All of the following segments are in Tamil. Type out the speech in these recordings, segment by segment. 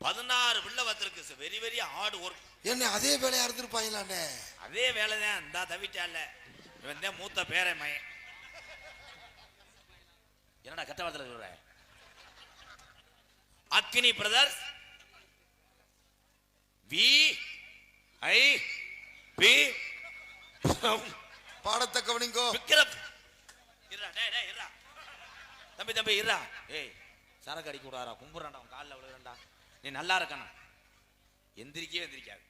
பதினாறு பிள்ளை வந்திருக்கு வெரி வெரி ஹார்ட் ஒர்க் என்ன அதே வேலையா இருந்திருப்பாங்களாண்ணே? அதே வேலை தான் இந்தா தவிட்டால. இவன் தான் மூத்த பேரை மயன் என்னடா கெட்ட வார்த்தை சொல்ற? அக்கினி பிரதர்ஸ் வி ஐ பி பாடத்தை கவனிங்கோ விக்ரம் இருடா டேய் டேய் இருடா. தம்பி தம்பி இருடா. ஏய் சரக்கு அடிக்க விடாரா கும்புறான்டா அவன் காலில் விழுகிறேன்டா. நீ நல்லா இருக்கணும். எந்திரிக்கவே எந்திரிக்காது.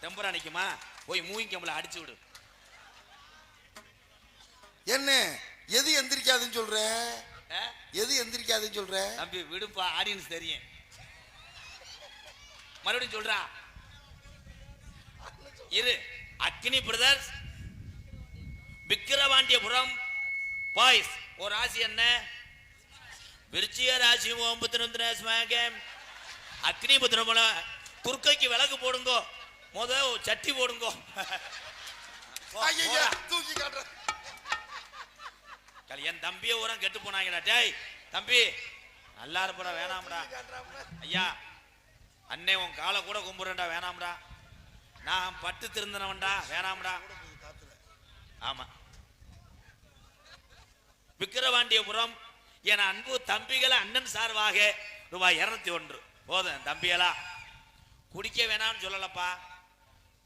தெம்பரா நிக்குமா? போய் மூவிங் கம்பளை அடிச்சு விடு. என்ன? எது எந்திரிக்காதுன்னு சொல்ற? எது எந்திரிக்காதுன்னு சொல்ற? தம்பி விடுப்பா ஆடியன்ஸ் தெரியும். மறுபடியும் சொல்றா. இரு அக்கினி பிரதர்ஸ் விக்கிரவாண்டியபுரம் பாய்ஸ் ஒரு ராசி என்ன? விருச்சிக ராசி ஒம்பத்தி ஸ்மாகம் அக்னி புத்திரமல துர்க்கைக்கு விளக்கு போடுங்கோ. முத சட்டி போடுங்கோ. தூக்கி காட்டுற. கல், என் தம்பியை ஊரம் கெட்டு போனாங்கடா டேய். தம்பி நல்லா இருப்படா வேணாம்டா. ஐயா அண்ணே உன் காலை கூட கும்பிடுறேன்டா வேணாம்டா. நான் பட்டு திருந்தனவன்டா வேணாம்டா. ஆமா. விக்கிரவாண்டியபுரம் என் அன்பு தம்பிகளை அண்ணன் சார்பாக ரூபாய் இருநூத்தி ஒன்று. போதும் தம்பிகளா குடிக்க வேணாம்னு சொல்லலப்பா.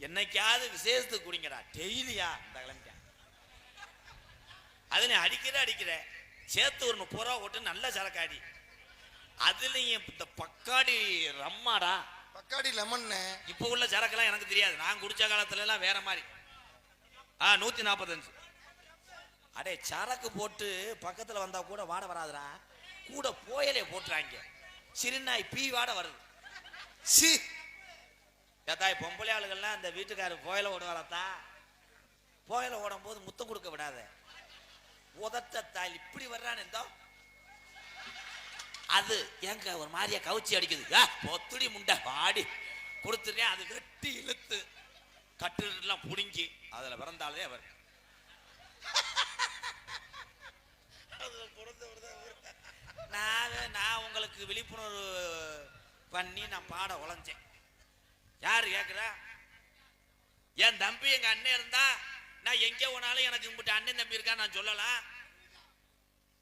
என்னைக்காவது விசேஷத்துக்கு குடிங்கடா. டெய்லியா? இந்த கிளம்பிட்டேன் அது நீ அடிக்கிற அடிக்கிற. சேர்த்து ஒரு முப்பது ரூபா போட்டு நல்ல சரக்காடி. அதுலயும் இந்த பக்காடி ரம்மாடா. பக்காடி லெமன்னு. இப்போ உள்ள சரக்கெல்லாம் எனக்கு தெரியாது. நான் குடிச்ச காலத்துல எல்லாம் வேற மாதிரி. ஆ நூத்தி நாற்பத்தஞ்சு அடே சரக்கு போட்டு பக்கத்தில் வந்தால் கூட வாட வராதுடா. கூட போயலே போட்டுறாங்க. சிறுநாய் பீ வாட வருது. சி. ஏதாய் பொம்பளை ஆளுகள்லாம் அந்த வீட்டுக்காரர் புயல ஓடுவாரத்தா? புயல ஓடும் போது முத்தம் கொடுக்க விடாத. உதட்ட தாய் இப்படி வர்றான்னு இருந்தோ அது எங்க ஒரு மாதிரியா கவுச்சி அடிக்குது. பொத்துடி முண்டை வாடி. கொடுத்துட்டேன் அது வெட்டி இழுத்து. கட்டுலாம் புடுங்கி அதில் பிறந்தாலே அவர். நான் நான் உங்களுக்கு விழிப்புணர்வு பண்ணி நான் பாட உழைஞ்சேன். யாரு கேட்குறா என் தம்பி எங்க அண்ணன் இருந்தா நான் எங்கே போனாலும் எனக்கு இம்பிட்டு அண்ணன் தம்பி இருக்கா நான் சொல்லலாம்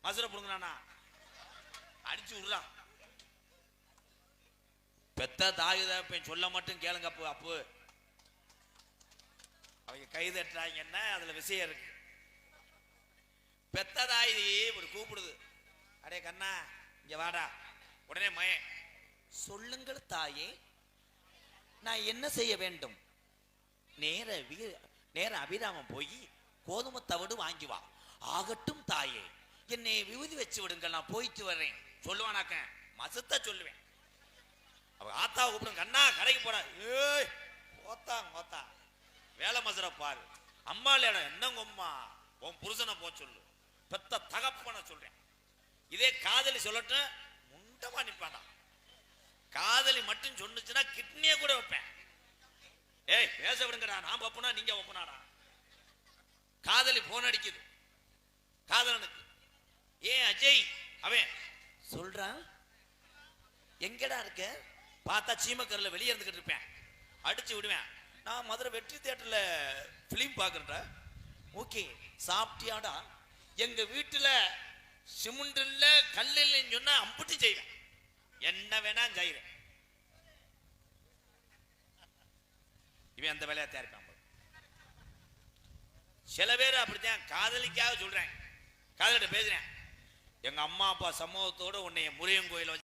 மசுரை பிடுங்கண்ணா அடிச்சு விடுறான். பெத்த தாய் சொல்ல மட்டும் கேளுங்க அப்போ அப்போ. அவங்க கைதட்டுறாங்கன்னா அதில் அதுல விஷயம் இருக்கு. இது இப்படி கூப்பிடுது. அடே கண்ணா இங்க வாடா. உடனே மய சொல்லுங்கள் தாயே நான் என்ன செய்ய வேண்டும்? நேர வீ- நேர அபிராமம் போய் கோதுமை தவிடு வாங்கி வா. ஆகட்டும் தாயே என்னை விபூதி வச்சு விடுங்கள் நான் போயிட்டு வர்றேன். சொல்லுவானாக்க மசத்த சொல்லுவேன். அவ ஆத்தா கூப்பிடும் கண்ணா கடைக்கு போடா. ஏய் போத்தா போத்தா. வேலை மசுர பாரு. அம்மா இல்லைடா என்னங்க உன் புருஷனை போ சொல்லு. பெத்த தகப்பன சொல்றேன். இதே காதலி சொல்லட்டும் முண்டமா நிப்பானா. காதலி மட்டும் சொன்னுச்சுன்னா கிட்னியை கூட வைப்பேன். ஏய் பேச விடுங்கடா நான் வைப்பனா நீங்க வைப்பனாடா. காதலி போன் அடிக்குது. காதலனுக்கு. ஏன் அஜய் அவன் சொல்றான் எங்கடா இருக்க? பார்த்தா சீமக்கரில் வெளியே இருந்துக்கிட்டு இருப்பேன். அடிச்சு விடுவேன். நான் மதுரை வெற்றி தேட்டரில் ஃபிலிம் பார்க்குறேன் ஓகே சாப்பிட்டியாடா? எங்க வீட்டுல சிமெண்ட் இல்ல கல் இல்லைன்னு சொன்னா அம்புட்டு செய்வேன். என்ன வேணா செய்யறேன் இவன் அந்த வேலையா தயாரிப்பான் சில பேர் அப்படித்தான் காதலிக்காக சொல்றேன். காதலிட்ட பேசுறேன். எங்க அம்மா அப்பா சமூகத்தோட உன்னைய முருகன் கோயில் வச்சு